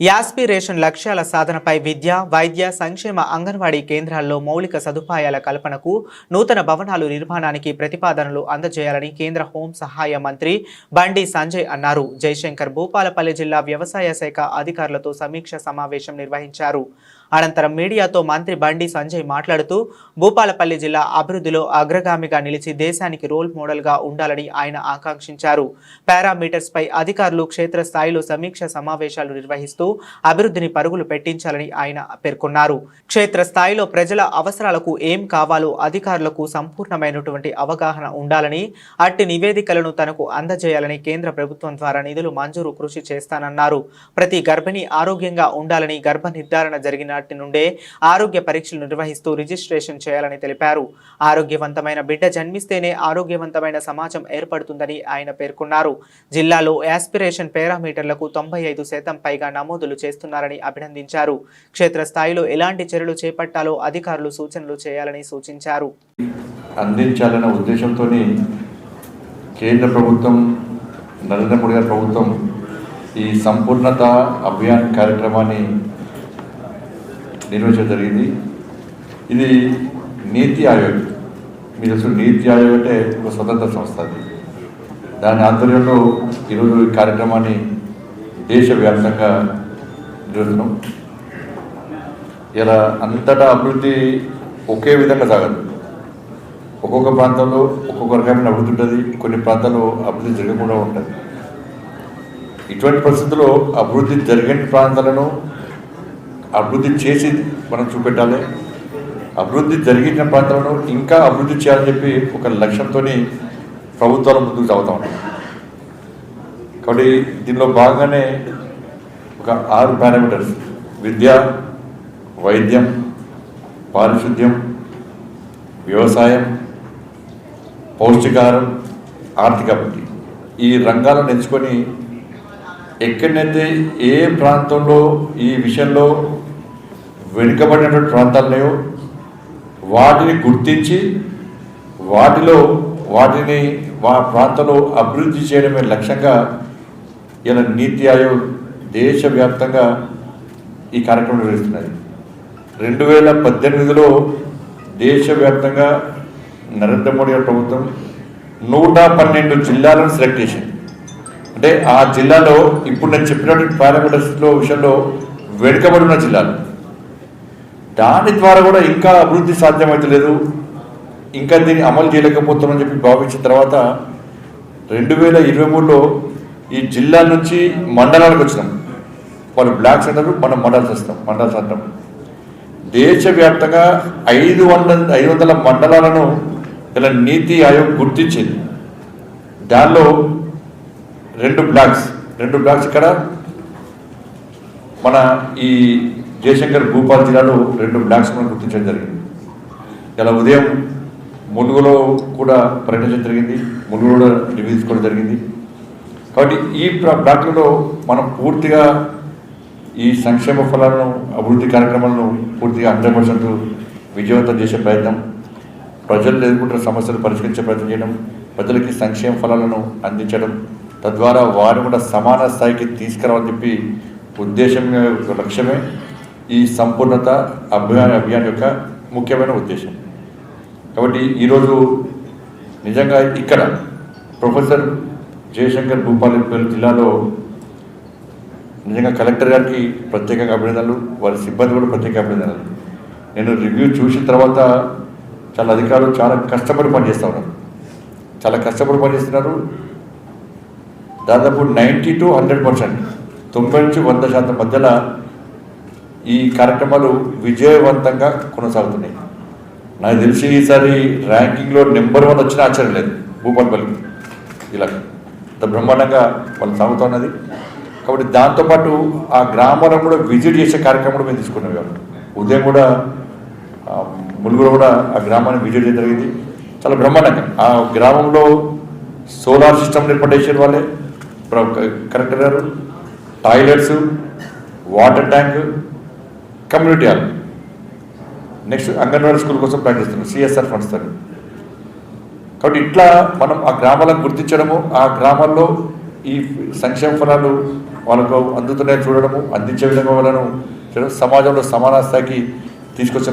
Aspiration లక్ష్యాల సాధనపై విద్య వైద్య సంక్షేమ అంగన్వాడీ కేంద్రాల్లో మౌలిక సదుపాయాల కల్పనకు నూతన భవనాలు నిర్మాణానికి ప్రతిపాదనలు అందజేయాలని కేంద్ర హోం సహాయ మంత్రి బండి సంజయ్ అన్నారు. జయశంకర్ భూపాలపల్లి జిల్లా వ్యవసాయ శాఖ అధికారులతో సమీక్ష సమావేశం నిర్వహించారు. అనంతరం మీడియాతో మంత్రి బండి సంజయ్ మాట్లాడుతూ భూపాలపల్లి జిల్లా అభివృద్ధిలో అగ్రగామిగా నిలిచి దేశానికి రోల్ మోడల్గా ఉండాలని ఆయన ఆకాంక్షించారు. పారామీటర్స్ పై అధికారులు క్షేత్రస్థాయిలో సమీక్ష సమావేశాలు నిర్వహిస్తూ అభివృద్ధిని పరుగులు పెట్టించాలని ఆయన పేర్కొన్నారు. క్షేత్రస్థాయిలో ప్రజల అవసరాలకు ఏం కావాలో అధికారులకు సంపూర్ణమైనటువంటి అవగాహన ఉండాలని అట్టి నివేదికలను తనకు అందజేయాలని కేంద్ర ప్రభుత్వం ద్వారా నిధులు మంజూరు కృషి చేస్తానన్నారు. ప్రతి గర్భిణి ఆరోగ్యంగా ఉండాలని గర్భ నిర్ధారణ జరిగిన నాటి నుండే ఆరోగ్య పరీక్షలు నిర్వహిస్తూ రిజిస్ట్రేషన్ చేయాలని తెలిపారు. ఆరోగ్యవంతమైన బిడ్డ జన్మిస్తేనే ఆరోగ్యవంతమైన సమాజం ఏర్పడుతుందని ఆయన పేర్కొన్నారు. జిల్లాలో యాస్పిరేషన్ పారామీటర్లకు తొంభై ఐదు శాతం పైగా నమోదులు చేస్తున్నారని అభినందించారు. క్షేత్రస్థాయిలో ఎలాంటి చర్యలు చేపట్టాలో అధికారులు సూచనలు చేయాలని సూచించారు. అందించాలన్న ఉద్దేశంతో కేంద్ర ప్రభుత్వం నరేంద్ర మోడీ గారి ప్రభుత్వం ఈ సంపూర్ణత అభియాన్ కార్యక్రమాన్ని నిర్వహించడం జరిగింది. ఇది నీతి ఆయోగ్. మీరు అసలు నీతి ఆయోగ్ అంటే ఒక స్వతంత్ర సంస్థ అది. దాని ఆధ్వర్యంలో ఈరోజు ఈ కార్యక్రమాన్ని దేశవ్యాప్తంగా నిర్వహిస్తున్నాం. ఇలా అంతటా అభివృద్ధి ఒకే విధంగా సాగదు. ఒక్కొక్క ప్రాంతంలో ఒక్కొక్క రకమైన అభివృద్ధి ఉంటుంది. కొన్ని ప్రాంతాల్లో అభివృద్ధి జరగకుండా ఉంటుంది. ఇటువంటి పరిస్థితుల్లో అభివృద్ధి జరిగిన ప్రాంతాలను అభివృద్ధి చేసి మనం చూపెట్టాలి. అభివృద్ధి జరిగిన ప్రాంతాలను ఇంకా అభివృద్ధి చేయాలని చెప్పి ఒక లక్ష్యంతో ప్రభుత్వాలు ముందుకు చదువుతా ఉంటాం కాబట్టి దీనిలో భాగంగానే ఒక ఆరు పారామీటర్స్ విద్య వైద్యం పారిశుద్ధ్యం వ్యవసాయం పౌష్టికాహారం ఆర్థిక అభివృద్ధి. ఈ రంగాలను ఎంచుకొని ఎక్కడైతే ఏ ప్రాంతంలో ఈ విషయంలో వెనుకబడినటువంటి ప్రాంతాలున్నాయో వాటిని గుర్తించి వాటిలో వాటిని వా ప్రాంతంలో అభివృద్ధి చేయడమే లక్ష్యంగా ఇలా నీతి ఆయోగ్ దేశవ్యాప్తంగా ఈ కార్యక్రమం నిర్వహిస్తున్నది రెండు వేల పద్దెనిమిదిలో దేశవ్యాప్తంగా నరేంద్ర మోడీ గారి ప్రభుత్వం నూట పన్నెండు జిల్లాలను సెలెక్ట్ చేసింది. అంటే ఆ జిల్లాలో ఇప్పుడు నేను చెప్పినటువంటి పారామీటర్స్లో విషయంలో వెనుకబడి ఉన్న జిల్లాలు. దాని ద్వారా కూడా ఇంకా అభివృద్ధి సాధ్యమవుతలేదు ఇంకా దీన్ని అమలు చేయలేకపోతున్నామని చెప్పి భావించిన తర్వాత రెండు వేల ఇరవై మూడులో ఈ జిల్లా నుంచి మండలాలకు వచ్చినాం. వాళ్ళు బ్లాక్స్ అంటారు మనం మండల్స్ వస్తాం మండల్స్ అంటాం దేశవ్యాప్తంగా ఐదు వందల ఐదు వందల మండలాలను ఇలా నీతి ఆయోగ్ గుర్తించింది. దానిలో రెండు బ్లాక్స్ రెండు బ్లాక్స్ ఇక్కడ. మన ఈ జయశంకర్ భూపాల్ జిల్లాలో రెండు బ్లాక్స్ మనం గుర్తించడం జరిగింది. ఇలా ఉదయం ములుగులో కూడా పర్యటించడం జరిగింది. ములుగులో కూడా రివ్యూ తీసుకోవడం జరిగింది. కాబట్టి ఈ బ్లాక్లలో మనం పూర్తిగా ఈ సంక్షేమ ఫలాలను అభివృద్ధి కార్యక్రమాలను పూర్తిగా హండ్రెడ్ పర్సెంట్ విజయవంతం చేసే ప్రయత్నం ప్రజలు ఎదుర్కొంటున్న సమస్యలు పరిష్కరించే ప్రయత్నం చేయడం ప్రజలకి సంక్షేమ ఫలాలను అందించడం తద్వారా వారు కూడా సమాన స్థాయికి తీసుకురావాలని చెప్పి ఉద్దేశం లక్ష్యమే. ఈ సంపూర్ణత అభియాన్ అభియాన్ యొక్క ముఖ్యమైన ఉద్దేశం. కాబట్టి ఈరోజు నిజంగా ఇక్కడ ప్రొఫెసర్ జయశంకర్ భూపాలపల్లి జిల్లాలో నిజంగా కలెక్టర్ గారికి ప్రత్యేకంగా అభినందనలు వారి సిబ్బంది కూడా ప్రత్యేక అభినందనలు. నేను రివ్యూ చూసిన తర్వాత చాలా అధికారులు చాలా కష్టపడి పనిచేస్తూ ఉన్నారు. చాలా కష్టపడి పనిచేస్తున్నారు. దాదాపు నైంటీ టు హండ్రెడ్ పర్సెంట్ తొంభై నుంచి వంద శాతం మధ్యలో ఈ కార్యక్రమాలు విజయవంతంగా కొనసాగుతున్నాయి. నాకు తెలిసి ఈసారి ర్యాంకింగ్లో నెంబర్ వన్ వచ్చిన ఆశ్చర్యం లేదు. భూపాలపల్లి ఇలా ఇంత బ్రహ్మాండంగా వాళ్ళు సాగుతున్నది కాబట్టి దాంతోపాటు ఆ గ్రామాలను కూడా విజిట్ చేసే కార్యక్రమం కూడా మేము తీసుకున్నాం కాబట్టి ఉదయం కూడా ఆ, ములుగులో కూడా ఆ గ్రామాన్ని విజిట్ చేయడం జరిగింది. చాలా బ్రహ్మాండంగా. ఆ గ్రామంలో సోలార్ సిస్టమ్ ఏర్పాటు వాళ్ళే. కరెక్టర్ గారు. Toilets water tank community hall. Next anganwadi school కోసం ప్లాన్ చేస్తున్నాం. సిఎస్ఆర్ ఫండ్స్ తను. కాబట్టి ఇట్లా మనం ఆ గ్రామాలను గుర్తించడము ఆ గ్రామాల్లో ఈ సంక్షేమ ఫలాలు వాళ్ళకు అందుతున్నాయి చూడడము అందించే విధంగా వాళ్ళను సమాజంలో సమాన స్థాయికి తీసుకొచ్చే